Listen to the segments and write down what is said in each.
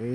বর্ষার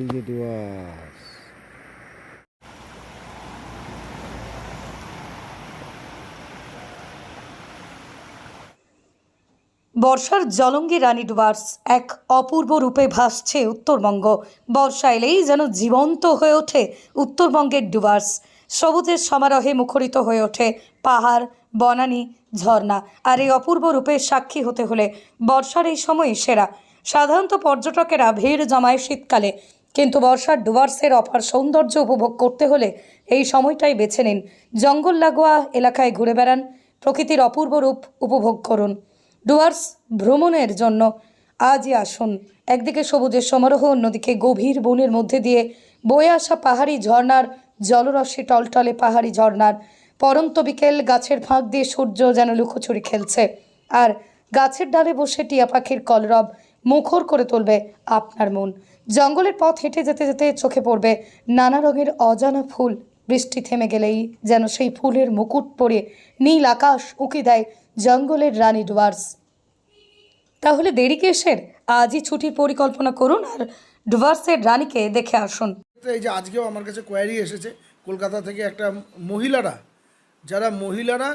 জলঙ্গি রানী ডুয়ার্স এক অপূর্ব রূপে ভাসছে উত্তরবঙ্গ। বর্ষা এলেই যেন জীবন্ত হয়ে ওঠে উত্তরবঙ্গের ডুয়ার্স। সবুজের সমারোহে মুখরিত হয়ে ওঠে পাহাড়, বনানী, ঝর্ণা। আর এই অপূর্ব রূপে সাক্ষী হতে হলে বর্ষার এই সময় সেরা। সাধারণত পর্যটকেরা ভিড় জমায় শীতকালে। কিন্তু বর্ষার ডুয়ার্সের অপার সৌন্দর্য উপভোগ করতে হলে এই সময়টাই বেছে নিন। জঙ্গল লাগোয়া এলাকায় ঘুরে বেড়ান, প্রকৃতির অপূর্ব রূপ উপভোগ করুন। ডুয়ার্স ভ্রমণের জন্য আজই আসুন। একদিকে সবুজের সমারোহ, অন্যদিকে গভীর বনের মধ্যে দিয়ে বয়ে আসা পাহাড়ি ঝর্ণার জলরসে টলটলে পাহাড়ি ঝর্ণার। পরন্ত বিকেল গাছের ফাঁক দিয়ে সূর্য যেন লুকোচুরি খেলছে। আর গাছের ডালে বসে টিয়া পাখির কলরব মুখর করে তুলবে আপনার মন। জঙ্গলের পথ হেঁটে যেতে যেতে চোখে পড়বে নানা রঙের অজানা ফুল। বৃষ্টি থেমে গেলেই যেন সেই ফুলের মুকুট পরে নীল আকাশ উঁকি দেয় জঙ্গলের রানী ডুয়ার্স। তাহলে দেরি কিসের? আজই ছুটির পরিকল্পনা করুন আর ডুয়ার্সের রানীকে দেখে আসুন। এই যে আজকেও আমার কাছে কোয়ারি এসেছে, কলকাতা থেকে একটা মহিলারা, যারা মহিলারা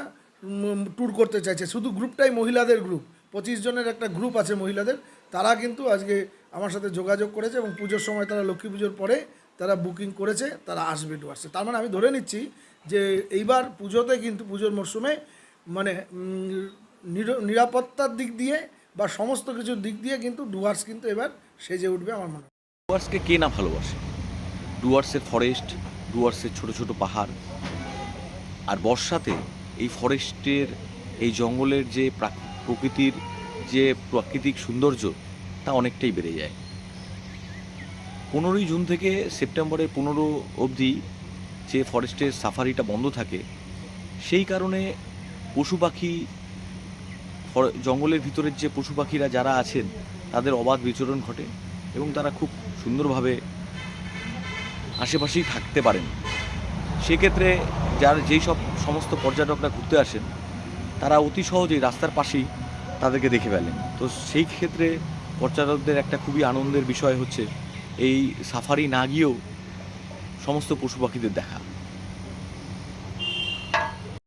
ট্যুর করতে চাইছে। শুধু গ্রুপটাই মহিলাদের গ্রুপ পঁচিশ জনের একটা গ্রুপ আছে মহিলাদের। তারা কিন্তু আজকে আমার সাথে যোগাযোগ করেছে এবং পুজোর সময় তারা লক্ষ্মী পুজোর পরে তারা বুকিং করেছে, তারা আসবে ডুয়ার্সে তার মানে আমি ধরে নিচ্ছি যে এইবার পুজোতে কিন্তু পুজোর মরশুমে মানে নির- নিরাপত্তার দিক দিয়ে বা সমস্ত কিছুর দিক দিয়ে কিন্তু ডুয়ার্স কিন্তু এবার সেজে উঠবে আমার মনে হয়। ডুয়ার্সকে কে না ভালোবাসে? ডুয়ার্সের ফরেস্ট ডুয়ার্সের ছোট ছোট পাহাড়। আর বর্ষাতে এই ফরেস্টের এই জঙ্গলের যে প্রাক- প্রকৃতির যে প্রাকৃতিক সৌন্দর্য তা অনেকটাই বেড়ে যায়। পনেরোই জুন থেকে সেপ্টেম্বরের পনেরো অবধি যে ফরেস্টের সাফারিটা বন্ধ থাকে, সেই কারণে পশু পাখি জঙ্গলের ভিতরের যে পশু পাখিরা যারা আছেন, তাদের অবাধ বিচরণ ঘটে এবং তারা খুব সুন্দরভাবে আশেপাশেই থাকতে পারেন। সেক্ষেত্রে যার যেই সব সমস্ত পর্যটকরা ঘুরতে আসেন, তারা অতি সহজেই রাস্তার পাশেই তাদেরকে দেখে ফেলেন। তো সেই ক্ষেত্রে পর্যটকদের একটা খুবই আনন্দের বিষয় হচ্ছে এই সাফারি না গিয়েও সমস্ত পশু পাখিদের দেখা।